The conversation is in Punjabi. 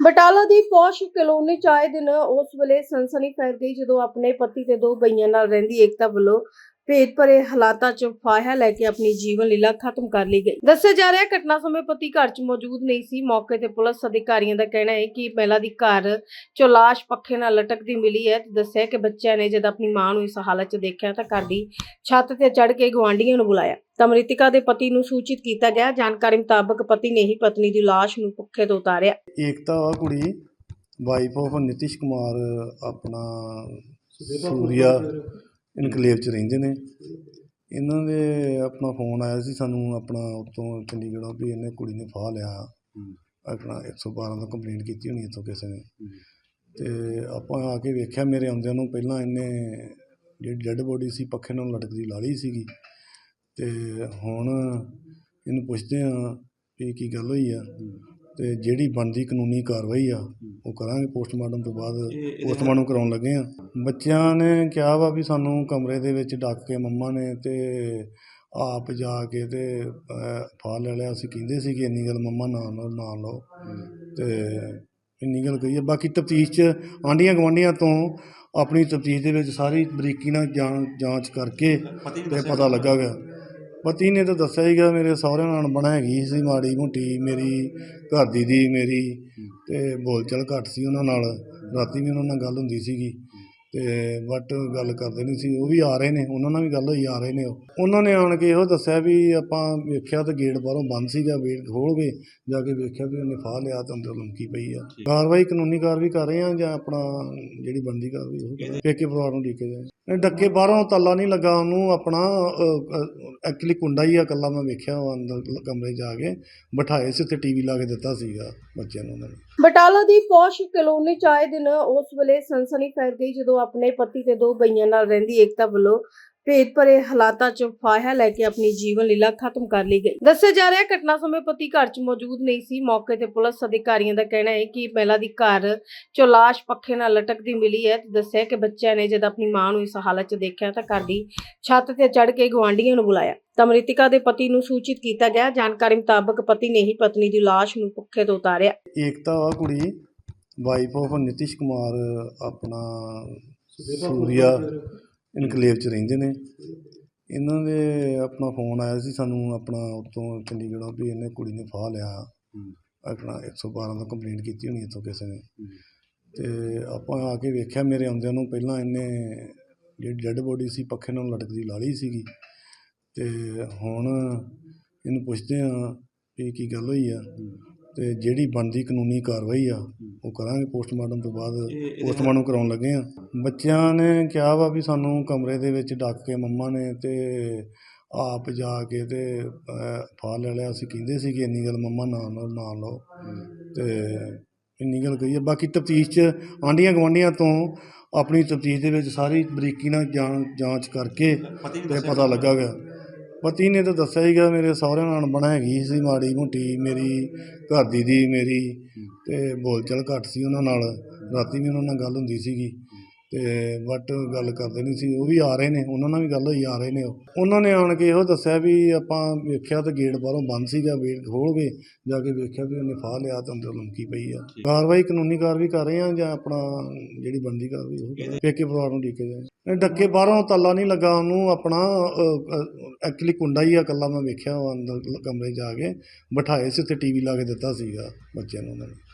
ਬਟਾਲਾ ਦੀ ਪੌਸ਼ ਕਲੋਨੀ ਚ ਆਏ ਦਿਨ ਉਸ ਵੇਲੇ ਸਨਸਨੀ ਫੈਲ ਗਈ ਜਦੋਂ ਆਪਣੇ ਪਤੀ ਤੇ ਦੋ ਬਈਆਂ ਨਾਲ ਰਹਿੰਦੀ ਏਕਤਾ ਵੱਲੋਂ ਭੇਦ ਭਰੇ ਹਾਲਾਤਾਂ 'ਚ ਫਾਹਾ ਲੈ ਕੇ ਆਪਣੀ ਜੀਵਨ ਲੀਲਾ ਖਤਮ ਕਰ ਲਈ ਗਈ। ਦੱਸਿਆ ਜਾ ਰਿਹਾ ਘਟਨਾ ਸਮੇਂ ਪਤੀ ਘਰ 'ਚ ਮੌਜੂਦ ਨਹੀਂ ਸੀ। ਮੌਕੇ ਤੇ ਪੁਲਿਸ ਅਧਿਕਾਰੀਆਂ ਦਾ ਕਹਿਣਾ ਹੈ ਕਿ ਮਹਿਲਾ ਦੀ ਘਰ 'ਚੋਂ ਲਾਸ਼ ਪੱਖੇ ਨਾਲ ਲਟਕਦੀ ਮਿਲੀ ਹੈ ਤੇ ਦੱਸਿਆ ਕਿ ਬੱਚਿਆਂ ਨੇ ਜਦ ਆਪਣੀ ਮਾਂ ਨੂੰ ਇਸ ਹਾਲਤ 'ਚ ਦੇਖਿਆ ਤਾਂ ਘਰ ਦੀ ਛੱਤ ਤੇ ਚੜ੍ਹ ਕੇ ਗੁਆਂਢੀਆਂ ਨੂੰ ਬੁਲਾਇਆ। ਤਾਂ ਮ੍ਰਿਤਿਕਾ ਦੇ ਪਤੀ ਨੂੰ ਸੂਚਿਤ ਕੀਤਾ ਗਿਆ। ਜਾਣਕਾਰੀ ਮੁਤਾਬਕ ਪਤੀ ਨੇ ਹੀ ਪਤਨੀ ਦੀ ਲਾਸ਼ ਨੂੰ ਪੱਖੇ ਤੋਂ ਉਤਾਰਿਆ। ਏਕਤਾ ਵਾ ਕੁੜੀ ਵਾਈਫ ਆਫ ਨਿਤਿਸ਼ ਕੁਮਾਰ, ਆਪਣਾ ਸੂਰਿਆ। ਇਨਕਲੇਵ ਚ ਰਹਿੰਦੇ ਨੇ। ਇਹਨਾਂ ਦੇ ਆਪਣਾ ਫੋਨ ਆਇਆ ਸੀ ਸਾਨੂੰ ਆਪਣਾ ਉੱਤੋਂ ਚੰਡੀਗੜ੍ਹੋਂ ਵੀ ਇਹਨੇ ਕੁੜੀ ਨੇ ਫਾਹ ਲਿਆ। ਆਪਣਾ 112 ਦਾ ਕੰਪਲੇਂਟ ਕੀਤੀ ਹੋਣੀ ਇੱਥੋਂ ਕਿਸੇ ਨੇ। ਤੇ ਆਪਾਂ ਆ ਕੇ ਵੇਖਿਆ ਮੇਰੇ ਆਉਂਦਿਆਂ ਨੂੰ ਪਹਿਲਾਂ ਇਹਨੇ ਜਿਹੜੀ ਡੈੱਡ ਬੋਡੀ ਸੀ ਪੱਖੇ ਨਾਲ ਲਟਕਦੀ ਲਾ ਲਈ ਸੀਗੀ। ਤੇ ਹੁਣ ਇਹਨੂੰ ਪੁੱਛਦੇ ਆ ਵੀ ਕੀ ਗੱਲ ਹੋਈ ਆ। ਤੇ ਜਿਹੜੀ ਬਣਦੀ ਕਾਨੂੰਨੀ ਕਾਰਵਾਈ ਆ ਉਹ ਕਰਾਂਗੇ ਪੋਸਟਮਾਰਟਮ ਤੋਂ ਬਾਅਦ ਪੋਸਟਮਾਰਟਮ ਕਰਾਉਣ ਲੱਗੇ ਆ ਬੱਚਿਆਂ ਨੇ ਕਿਹਾ ਵਾ ਵੀ ਸਾਨੂੰ ਕਮਰੇ ਦੇ ਵਿੱਚ ਡੱਕ ਕੇ ਮੰਮਾ ਨੇ ਤੇ ਆਪ ਜਾ ਕੇ ਤੇ ਫਾਹ ਲੈ ਲਿਆ। ਅਸੀਂ ਕਹਿੰਦੇ ਸੀ ਕਿ ਇੰਨੀ ਗੱਲ ਮੰਮਾ ਨਾ ਨਾ ਲਓ। ਤੇ ਇੰਨੀ ਗੱਲ ਕਹੀ ਆ। ਬਾਕੀ ਤਫਤੀਸ਼ 'ਚ ਆਂਡੀਆਂ ਗਵਾਂਡੀਆਂ ਤੋਂ ਆਪਣੀ ਤਫਤੀਸ਼ ਦੇ ਵਿੱਚ ਸਾਰੀ ਬਰੀਕੀ ਨਾਲ ਜਾਂਚ ਕਰਕੇ ਤੇ ਪਤਾ ਲੱਗਾਗਾ ਪਤੀ ਨੇ ਤਾਂ ਦੱਸਿਆ ਹੀਗਾ ਮੇਰੇ ਸਹੁਰਿਆਂ ਨਾਲ ਬਣਾ ਹੈਗੀ ਸੀ ਮਾੜੀ ਮੋਟੀ, ਮੇਰੀ ਘਰ ਦੀ ਦੀ ਮੇਰੀ ਤੇ ਬੋਲਚਾਲ ਘੱਟ ਸੀ ਉਹਨਾਂ ਨਾਲ, ਰਾਤੀ ਵੀ ਉਹਨਾਂ ਨਾਲ ਗੱਲ ਹੁੰਦੀ ਸੀਗੀ। ਤੇ ਬਟ ਗੱਲ ਕਰਦੇ ਨਹੀਂ ਸੀ ਉਹ ਵੀ ਆ ਰਹੇ ਨੇ ਉਹਨਾਂ ਨਾਲ ਵੀ ਗੱਲ ਹੋਈ ਆ ਰਹੇ ਨੇ ਉਹ। ਉਹਨਾਂ ਨੇ ਆਣ ਕੇ ਇਹੋ ਦੱਸਿਆ ਵੀ ਆਪਾਂ ਵੇਖਿਆ ਤਾਂ ਗੇਟ ਬਾਹਰੋਂ ਬੰਦ ਸੀਗਾ ਗੇਟ ਖੋਲ ਕੇ ਜਾ ਕੇ ਵੇਖਿਆ ਵੀ ਉਹਨੇ ਫਾਹ ਲਿਆ ਤਾਂ ਅੰਦਰ ਲੰਕੀ ਪਈ ਆ। ਕਾਰਵਾਈ ਕਾਨੂੰਨੀ ਕਾਰਵਾਈ ਕਰ ਰਹੇ ਆ ਜਾਂ ਆਪਣਾ ਜਿਹੜੀ ਬਣਦੀ ਕਾਰਵਾਈ ਉਹ। ਪੇਕੇ ਪਰਿਵਾਰ ਨੂੰ ਡੀਕੇ ਜਾਏ ਡੱਕੇ ਬਾਹਰੋਂ ਤਾਲਾ ਨਹੀਂ ਲੱਗਾ ਉਹਨੂੰ ਆਪਣਾ ਐਕਚੁਅਲੀ ਕੁੰਡਾ ਹੀ ਆ ਇਕੱਲਾ ਮੈਂ ਵੇਖਿਆ ਉਹ ਅੰਦਰ ਕਮਰੇ ਜਾ ਕੇ ਬਿਠਾਏ ਸੀ ਉੱਥੇ ਟੀਵੀ ਲਾ ਕੇ ਦਿੱਤਾ ਸੀਗਾ ਬੱਚਿਆਂ ਨੂੰ ਉਹਨਾਂ ਨੇ। ਬਟਾਲਾ ਦੀ ਪੌਸ਼ ਕਲੋਨੀ ਚ ਆਏ ਦਿਨ ਉਸ ਵੇਲੇ ਸਨਸਨੀ ਫੈਲ ਗਈ ਜਦੋਂ ਆਪਣੇ ਪਤੀ ਤੇ ਦੋ ਬਈਆਂ ਨਾਲ ਰਹਿੰਦੀ ਏਕਤਾ ਵੱਲੋਂ ਭੇਦ ਭਰੇ ਹਾਲਾਤਾਂ 'ਚ ਫਾਹਾ ਲੈ ਕੇ ਆਪਣੀ ਜੀਵਨ ਲੀਲਾ ਖਤਮ ਕਰ ਲਈ ਗਈ। ਦੱਸਿਆ ਜਾ ਰਿਹਾ ਘਟਨਾ ਸਮੇਂ ਪਤੀ ਘਰ 'ਚ ਮੌਜੂਦ ਨਹੀਂ ਸੀ। ਮੌਕੇ ਤੇ ਪੁਲਿਸ ਅਧਿਕਾਰੀਆਂ ਦਾ ਕਹਿਣਾ ਹੈ ਕਿ ਮਹਿਲਾ ਦੀ ਘਰ 'ਚੋਂ ਲਾਸ਼ ਪੱਖੇ ਨਾਲ ਲਟਕਦੀ ਮਿਲੀ ਹੈ ਤੇ ਦੱਸਿਆ ਕਿ ਬੱਚਿਆਂ ਨੇ ਜਦ ਆਪਣੀ ਮਾਂ ਨੂੰ ਇਸ ਹਾਲਤ 'ਚ ਦੇਖਿਆ ਤਾਂ ਘਰ ਦੀ ਛੱਤ ਤੇ ਚੜ੍ਹ ਕੇ ਗੁਆਂਢੀਆਂ ਨੂੰ ਬੁਲਾਇਆ। ਤਾਂ ਮ੍ਰਿਤਿਕਾ ਦੇ ਪਤੀ ਨੂੰ ਸੂਚਿਤ ਕੀਤਾ ਗਿਆ। ਜਾਣਕਾਰੀ ਮੁਤਾਬਕ ਪਤੀ ਨੇ ਹੀ ਪਤਨੀ ਦੀ ਲਾਸ਼ ਨੂੰ ਪੱਖੇ ਤੋਂ ਉਤਾਰਿਆ। ਏਕਤਾ ਵਾ ਕੁੜੀ। ਵਾਈਫ ਆਫ ਨਿਤਿਸ਼ ਕੁਮਾਰ, ਆਪਣਾ ਸੂਰਿਆ। ਇਨਕਲੇਵ ਚ ਰਹਿੰਦੇ ਨੇ। ਇਹਨਾਂ ਦੇ ਆਪਣਾ ਫੋਨ ਆਇਆ ਸੀ ਸਾਨੂੰ ਆਪਣਾ ਉੱਤੋਂ ਚੰਡੀਗੜ੍ਹੋਂ ਵੀ ਇਹਨੇ ਕੁੜੀ ਨੇ ਫਾਹ ਲਿਆ। ਆਪਣਾ 112 ਦਾ ਕੰਪਲੇਂਟ ਕੀਤੀ ਹੋਣੀ ਇੱਥੋਂ ਕਿਸੇ ਨੇ। ਤੇ ਆਪਾਂ ਆ ਕੇ ਵੇਖਿਆ ਮੇਰੇ ਆਉਂਦਿਆਂ ਨੂੰ ਪਹਿਲਾਂ ਇਹਨੇ ਜਿਹੜੀ ਡੈੱਡ ਬੋਡੀ ਸੀ ਪੱਖੇ ਨਾਲ ਲਟਕਦੀ ਲਾ ਲਈ ਸੀਗੀ। ਤੇ ਹੁਣ ਇਹਨੂੰ ਪੁੱਛਦੇ ਆ ਵੀ ਕੀ ਗੱਲ ਹੋਈ ਆ। ਤੇ ਜਿਹੜੀ ਬਣਦੀ ਕਾਨੂੰਨੀ ਕਾਰਵਾਈ ਆ ਉਹ ਕਰਾਂਗੇ ਪੋਸਟਮਾਰਟਮ ਤੋਂ ਬਾਅਦ ਪੋਸਟਮਾਰਟਮ ਕਰਾਉਣ ਲੱਗੇ ਆ। ਬੱਚਿਆਂ ਨੇ ਕਿਹਾ ਵਾ ਵੀ ਸਾਨੂੰ ਕਮਰੇ ਦੇ ਵਿੱਚ ਡੱਕ ਕੇ ਮੰਮਾ ਨੇ ਤੇ ਆਪ ਜਾ ਕੇ ਤੇ ਫਾਹ ਲੈ ਲਿਆ। ਅਸੀਂ ਕਹਿੰਦੇ ਸੀ ਕਿ ਇੰਨੀ ਗੱਲ ਮੰਮਾ ਨਾ ਨਾ ਲਓ। ਤੇ ਇੰਨੀ ਗੱਲ ਕਹੀ ਆ। ਬਾਕੀ ਤਫਤੀਸ਼ 'ਚ ਆਂਡੀਆਂ ਗਵਾਂਡੀਆਂ ਤੋਂ ਆਪਣੀ ਤਫਤੀਸ਼ ਦੇ ਵਿੱਚ ਸਾਰੀ ਬਰੀਕੀ ਨਾਲ ਜਾਂਚ ਕਰਕੇ ਤੇ ਪਤਾ ਲੱਗਾਗਾ ਪਤੀ ਨੇ ਤਾਂ ਦੱਸਿਆ ਹੀਗਾ ਮੇਰੇ ਸਹੁਰਿਆਂ ਨਾਲ ਅਣਬਣਾ ਹੈਗੀ ਸੀ, ਮਾੜੀ ਮੋਟੀ ਮੇਰੀ ਘਰ ਦੀ ਦੀ ਮੇਰੀ ਤੇ ਬੋਲਚਾਲ ਘੱਟ ਸੀ ਉਹਨਾਂ ਨਾਲ, ਰਾਤੀ ਵੀ ਉਹਨਾਂ ਨਾਲ ਗੱਲ ਹੁੰਦੀ ਸੀਗੀ। ਤੇ ਬਟ ਗੱਲ ਕਰਦੇ ਨਹੀਂ ਸੀ ਉਹ ਵੀ ਆ ਰਹੇ ਨੇ ਉਹਨਾਂ ਨਾਲ ਵੀ ਗੱਲ ਹੋਈ ਆ ਰਹੇ ਨੇ ਉਹ। ਉਹਨਾਂ ਨੇ ਆਣ ਕੇ ਇਹੋ ਦੱਸਿਆ ਵੀ ਆਪਾਂ ਵੇਖਿਆ ਤਾਂ ਗੇਟ ਬਾਹਰੋਂ ਬੰਦ ਸੀਗਾ ਗੇਟ ਖੋਲ ਕੇ ਜਾ ਕੇ ਵੇਖਿਆ ਵੀ ਉਹਨੇ ਫਾਹ ਲਿਆ ਤਾਂ ਅੰਦਰ ਲੰਕੀ ਪਈ ਆ। ਕਾਰਵਾਈ ਕਾਨੂੰਨੀ ਕਾਰਵਾਈ ਕਰ ਰਹੇ ਆ ਜਾਂ ਆਪਣਾ ਜਿਹੜੀ ਬਣਦੀ ਕਾਰਵਾਈ ਉਹ ਕਰਾਂਗੇ। ਪੇਕੇ ਪਰਿਵਾਰ ਨੂੰ ਡੀਕੇ ਜਾਏ ਡੱਕੇ ਬਾਹਰੋਂ ਤਾਲਾ ਨਹੀਂ ਲੱਗਾ ਉਹਨੂੰ ਆਪਣਾ ਐਕਚੁਅਲੀ ਕੁੰਡਾ ਹੀ ਆ ਇਕੱਲਾ ਮੈਂ ਵੇਖਿਆ ਉਹ ਅੰਦਰ ਕਮਰੇ ਜਾ ਕੇ ਬਿਠਾਏ ਸੀ ਉੱਥੇ ਟੀਵੀ ਲਾ ਕੇ ਦਿੱਤਾ ਸੀਗਾ ਬੱਚਿਆਂ ਨੂੰ ਉਹਨਾਂ ਨੇ।